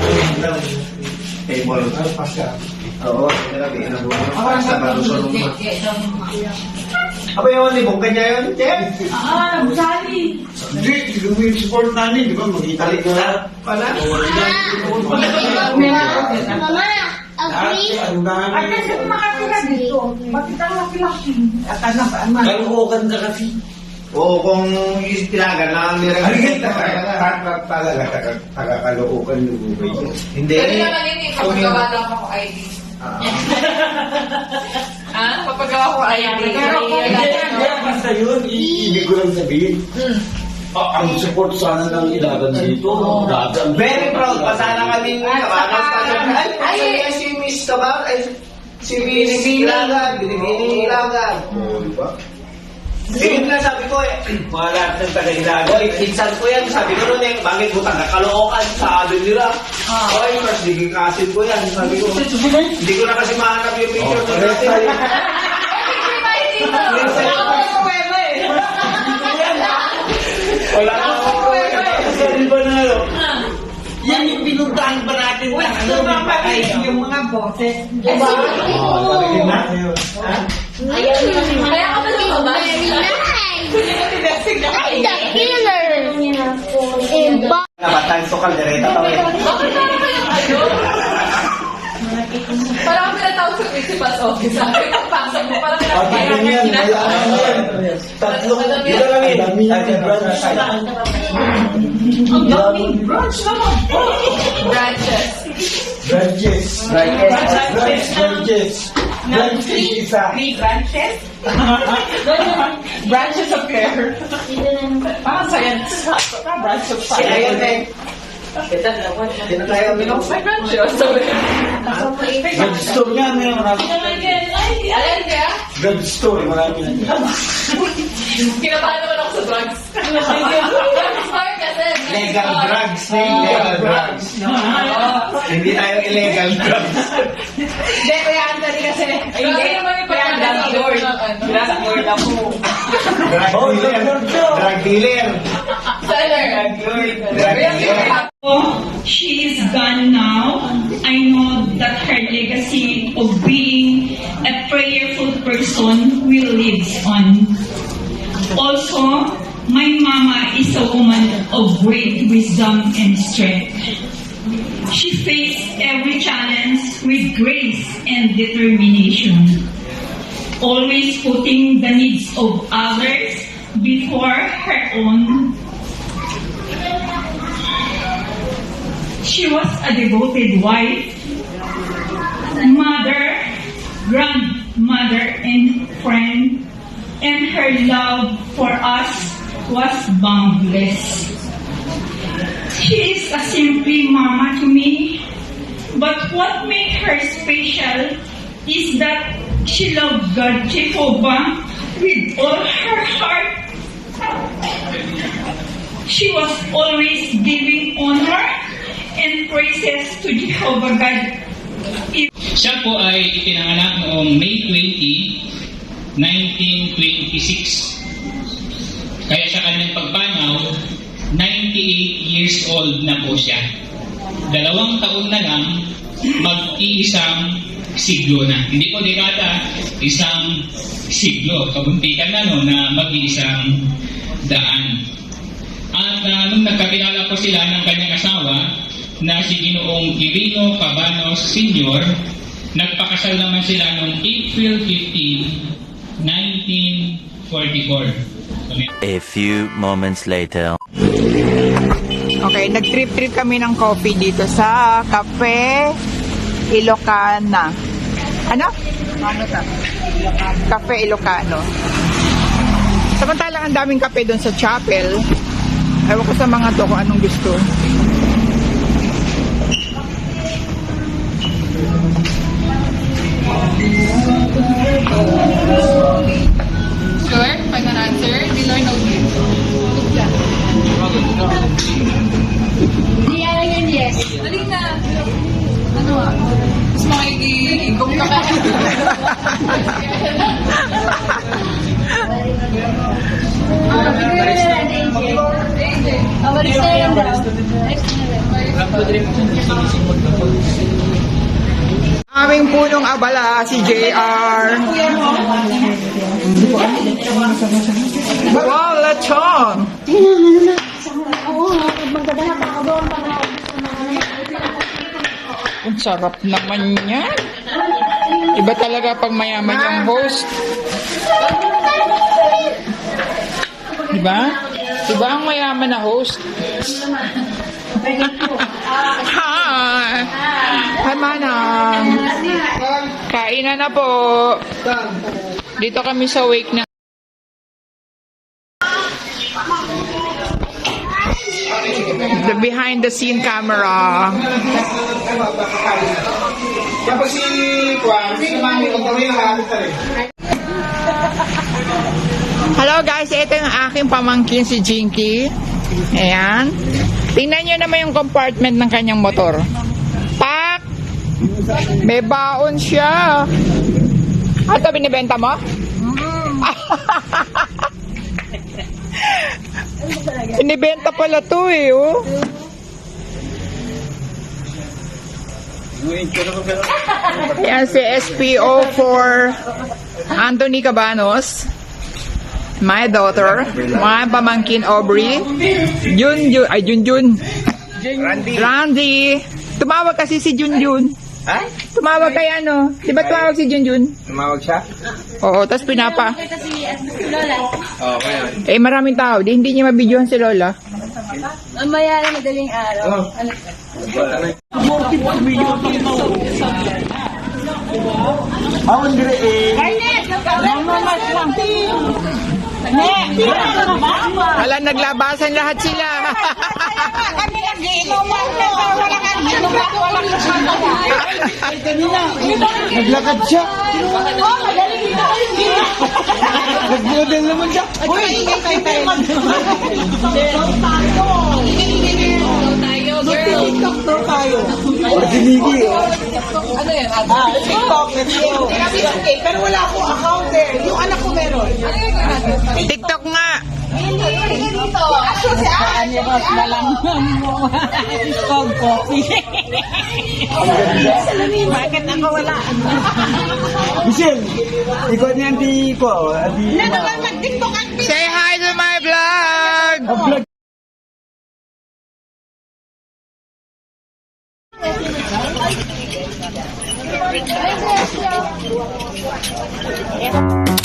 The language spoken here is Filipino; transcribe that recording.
table, nakalangkaw po. Table. Oo, mo. Sa mo. Aba yun, libong kanya yun, Chef. Ah, Sally. Hindi, yung support namin, di ba? Mag-italik na pala. Mama, agree? Ay, kasi makatira dito. Bakit ang laki-laki? Kalukukan ka kasi. Oo, kung tinagan na ang nirang. talaga taga-kalukukan yung bubay ko. Hindi. Pwede naman yun eh, papagawa lang ako ID. Ah. Ha? Papagawa ko ID. Pero kung hindi basta yun, ibig ko lang sabihin. Hmm. Ah, ang support sana ng ilagan dito. Very proud pa sana kami. Ay, ay, ay, si Miss Kabar, ay, si Miss Ilagan, binibini Ilagan. Oo, di ba? Sige na sabi ko eh, mga lahat ng taga-Ilagan. Oy, pinsan ko yan, sabi ko noon eh, bakit mo taga-kalookan sa amin nila? Oy, mas diging kasin ko yan, sabi ko. Hindi ko na kasi mahanap yung picture Oh, natin. tayo. Wala na ako. Sabi ba na ano? Yan yung pinuntahan ba natin? Wait, Ano, so may mga patay. yung mga boses. Oo, talaga na. Kaya ka ba lumabas? The killer. Iba. Nabatang to kaldereta tawin. Bakit naman kayong ano? Parang kami natawag sa principal's office. Sabi ko, pasok mo. Parang Pati pinapayaan din yan, ka hayaan mo yan. Tatlong, ito lang yun. Yan, branch na. Ang daming brunch naman. Branches. Branches. Branch, branches. Branch is isa. Three branches. branches of care. Ah, science. Branch of science. Hindi na tayo uminom. May branches. Drugstore nga, may marami. Alam kaya? Drugstore, marami na. Kinabahan naman ako sa drugs. Smart kasi. Legal drugs, eh. Legal drugs. Hindi tayo illegal drugs. Hindi, Kuya Anthony kasi. Hindi Kuya Anthony, Lord. Nasa Lord ako. Drug Oh, dealer. drug dealer. Drug dealer. Seller. Drug dealer. She is gone now. I know that her legacy of being a prayerful person will live on. Also, my mama is a woman of great wisdom and strength. She faced every challenge with grace and determination, always putting the needs of others before her own She was a devoted wife, mother, grandmother, and friend, and her love for us was boundless. She is a simply mama to me, but what made her special is that she loved God Jehovah with all her heart she was always giving honor and praises to Jehovah God. Siya po ay ipinanganak noong May 20, 1926. Kaya sa kanyang pagpanaw, 98 years old na po siya. Dalawang taon na lang, mag-iisang siglo na. Hindi po dekada, isang siglo. Kabuntikan na no, na mag-iisang daan. At uh, nung nagkakilala po sila ng kanyang asawa na si Ginoong Quirino Cabanos Sr., nagpakasal naman sila noong April 15, 1944. So, may- A few moments later. Okay, nag-trip-trip kami ng coffee dito sa Cafe Ilocana. Ano? Ano ta? Cafe Ilocano. Samantalang ang daming kape doon sa chapel. Ewan ko sa mga to kung anong gusto. Aming punong abala, si JR. Wow, lechon! Ang sarap naman yan. Iba talaga pag mayaman yung host. Diba? Diba ang mayaman na host? Hi! Hi, Manang! Kainan na po. Dito kami sa wake na the behind the scene camera. Kapag si Juan, si Mami, kung kami. Hello guys, ito yung aking pamangkin si Jinky. Ayan. Tingnan nyo naman yung compartment ng kanyang motor. Pak! May baon siya. Ah, ito binibenta mo? binibenta pala to eh, oh. Yan si SPO for Anthony Cabanos. My daughter, my pamangkin Aubrey, Jun Jun, ay Jun Jun, Randy. Randy. Tumawag kasi si Jun Jun. Ha? Tumawag kay ano? Di ba tumawag si Jun Jun? Tumawag siya? Oo, tapos pinapa. Oo, kaya. Eh, maraming tao. Di, hindi niya mabidyohan si Lola. Mamaya na madaling araw. Ako dire eh. Wala, naglabasan lahat sila. Naglakad siya. Nag-model naman siya. Uy, ingay tayo tayo. tayo, girl. TikTok daw tayo. Dinigi. Ano yan? Ah, TikTok, pero wala akong account there. Yung anak Cold coffee. Bakit ako wala? Michelle, ikaw niyan di ko. Say hi to my vlog. vlog. Yes.